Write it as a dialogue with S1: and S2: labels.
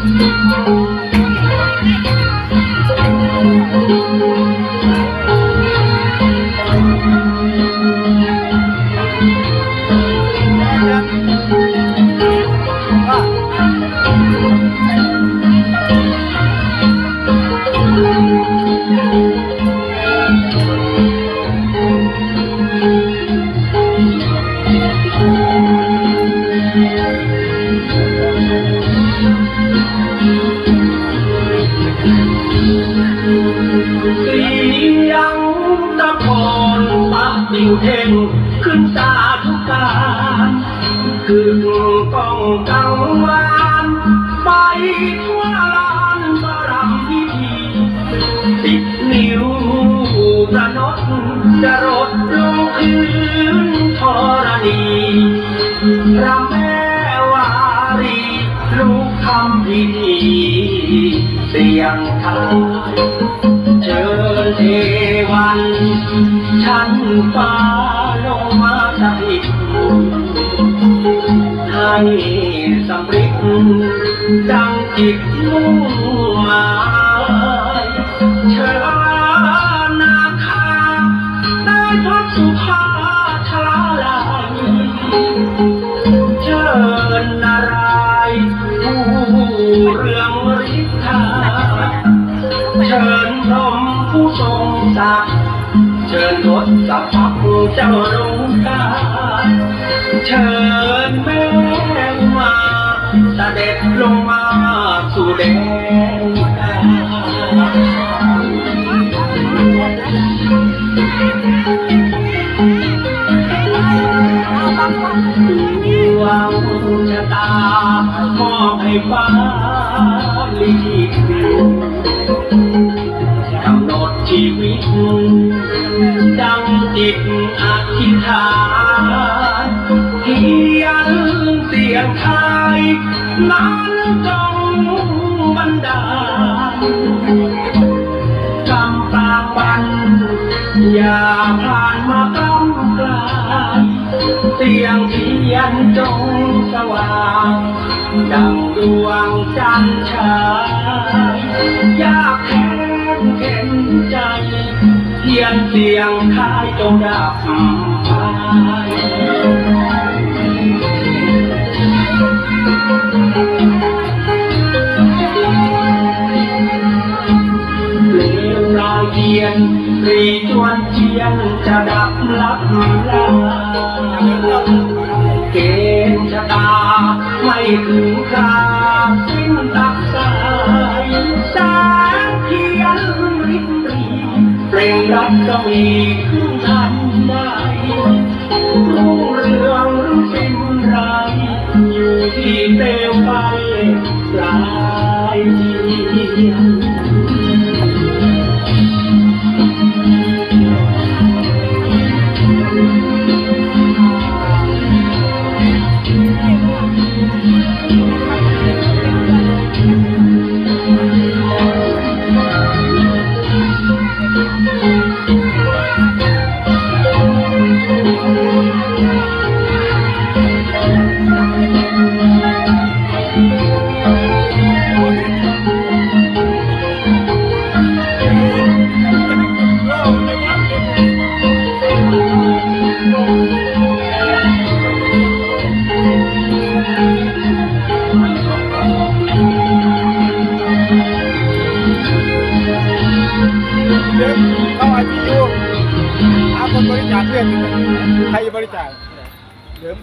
S1: Thank you. เสียงตะโกนปักติวเทงขึ้นตาทุกการคือกองกังวานไปทั่วลานบารมพิธีติดนิ้วประนดจะรดลงพื้นธรณีพระแม่วารีลูกทำพิธีเสียงทาย เทวัน ฉันฟ้าลงมาสถิตให้สำเร็จดังจิตมุ่ง ตาเชิญรถสับพักเจ้ารงตาเชิญแม่มาเสด็จลงมาสู่แดนดว ยนเสียงไทยนั้นจงบันดาลกำปางวัน อย่าผ่านมากำกลาเสียงเทียนจงสว่างดังดวงจันทร์ฉายอยากแค้นเข็นใจ เทียนเสียงคายจงดับไป รอยเทียนรีจวนเทียนจะดับลับลาเกณฑ์ชะตาไม่ถึงคราสิ้นตักสายแสงเทียนริบรีเปล่งรัศมี ที่เต็มไปหลายทีา
S2: คนบริจาคเลือดใครจะบริจาคเดิม